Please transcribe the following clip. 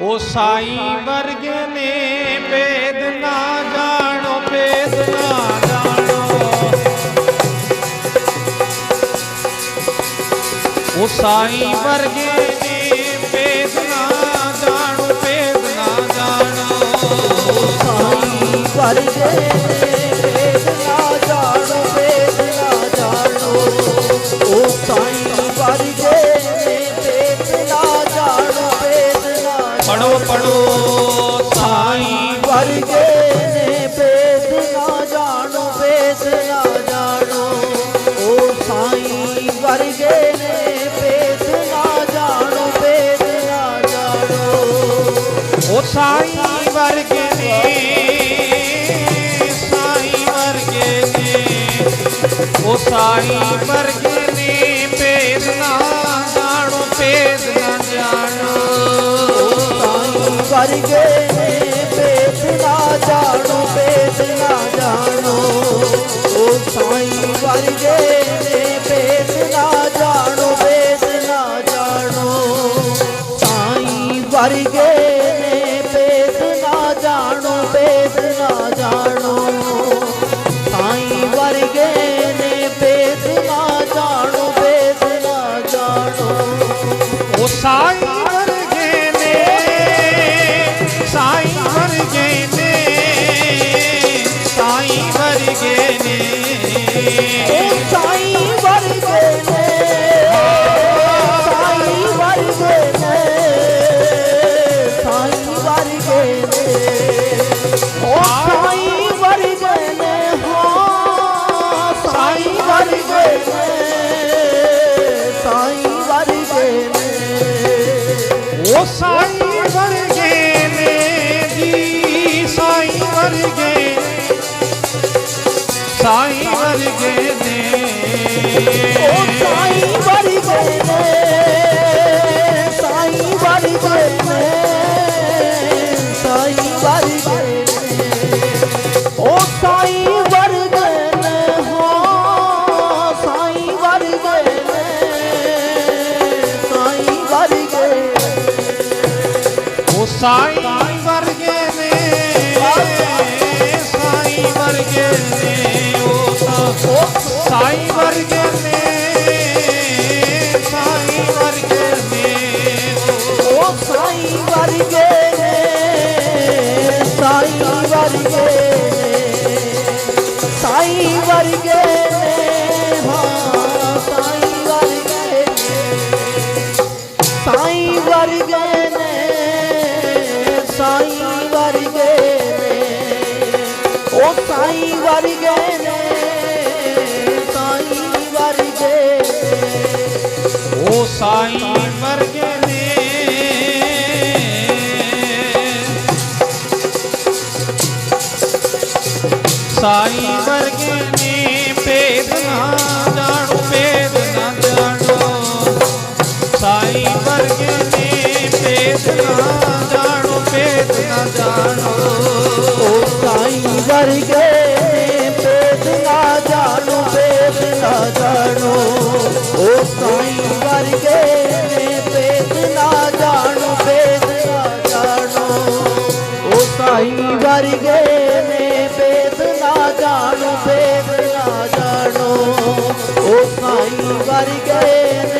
ਉਹ ਸਾਈ ਵਰਗੇ ਨੇ ਭੇਦ ਨਾ ਜਾਣੋ, ਭੇਦ ਨਾ ਜਾਣੋ। ਉਹ ਸਾਈ ਵਰਗੇ ਨੇ ਭੇਦ ਨਾ ਜਾਣੋ, ਭੇਦ ਨਾ ਜਾਣੋ। ਸਾਈ ਵਰਗੇ ਵੇਦ ਪੜੋ ਪੜੋ, ਸਾਈ ਵਰਗੇ ਨੇ ਵੇਦ ਨਾ ਜਾਣੋ ਵੇਦ ਨਾ ਜਾਣੋ। ਉਹ ਸਾਈ ਵਰਗੇ ਨੇ ਵੇਦ ਨਾ ਜਾਣੋ ਵੇਦ ਨਾ ਜਾਣੋ। ਉਹ ਸਾਈ ਵਰਗੇ ਨੇ, ਸਾਈ ਵਰਗੇ ਨੇ ਉਹ ਸਾਈ ਵਰਗੇ ਨੇ ਸਾਈ ਵਰਗੇ ਨੇ ਵੇਦ ਨਾ ਜਾਣੋ ਵੇਦ ਨਾ ਜਾਣੋ। ਉਹ ਸਾਈ ਵਰਗੇ ਨੇ ਵੇਦ ਨਾ ਜਾਣੋ ਵੇਦ ਨਾ ਜਾਣੋ। ਸਾਈ ਵਰਗੇ ਨੇ ਵੇਦ ਨਾ ਜਾਣੋ ਵੇਦ ਨਾ ਜਾਣੋ। ਵਰਗੇ ਨੇ। ਉਹ ਸਾਈ ਵਰਗੇ ਨੇ, ਹਾਂ, ਸਾਈ ਵਰਗੇ ਨੇ। ਸਾਈ ਵਰਗੇ ਨੇ। ਉਹ ਸਾਈ ਸਾਈ ਵਰਗੇ ਨੇ, ਸਾਈ ਵਰਗੇ ਨੇ, ਉਹ ਤਾਂ ਸਾਈ ਵਰਗੇ ਨੇ, ਸਾਈ ਵਰਗੇ ਨੇ, ਉਹ ਸਾਈ ਵਰਗੇ ਨੇ, ਸਾਈ ਵਰਗੇ ਨੇ, ਸਾਈ ਵਰਗੇ ਉਹ ਸਾਈ ਵਰਗੇ ਨੇ ਸਾਈ ਵਰਗੇ। ਉਹ ਸਾਈ ਵਰਗੇ ਨੇ। ਸਾਈ ਵਰਗੇ ਸਾਈ ਵਰਗੇ ਨੇ ਭੇਦ ਨਾ ਜਾਣੋ ਭੇਦ ਨਾ ਜਾਣੋ। ਉਹ ਸਾਈ ਵਰਗੇ ਨੇ ਭੇਦ ਨਾ ਜਾਣੋ ਭੇਦ ਨਾ ਜਾਣੋ। ਉਹ ਸਾਈ ਵਰਗੇ ਨੇ ਭੇਦ ਨਾ ਜਾਣੋ ਭੇਦ ਨਾ ਜਾਣੋ। ਉਹ ਸਾਈ ਵਰਗੇ ਨੇ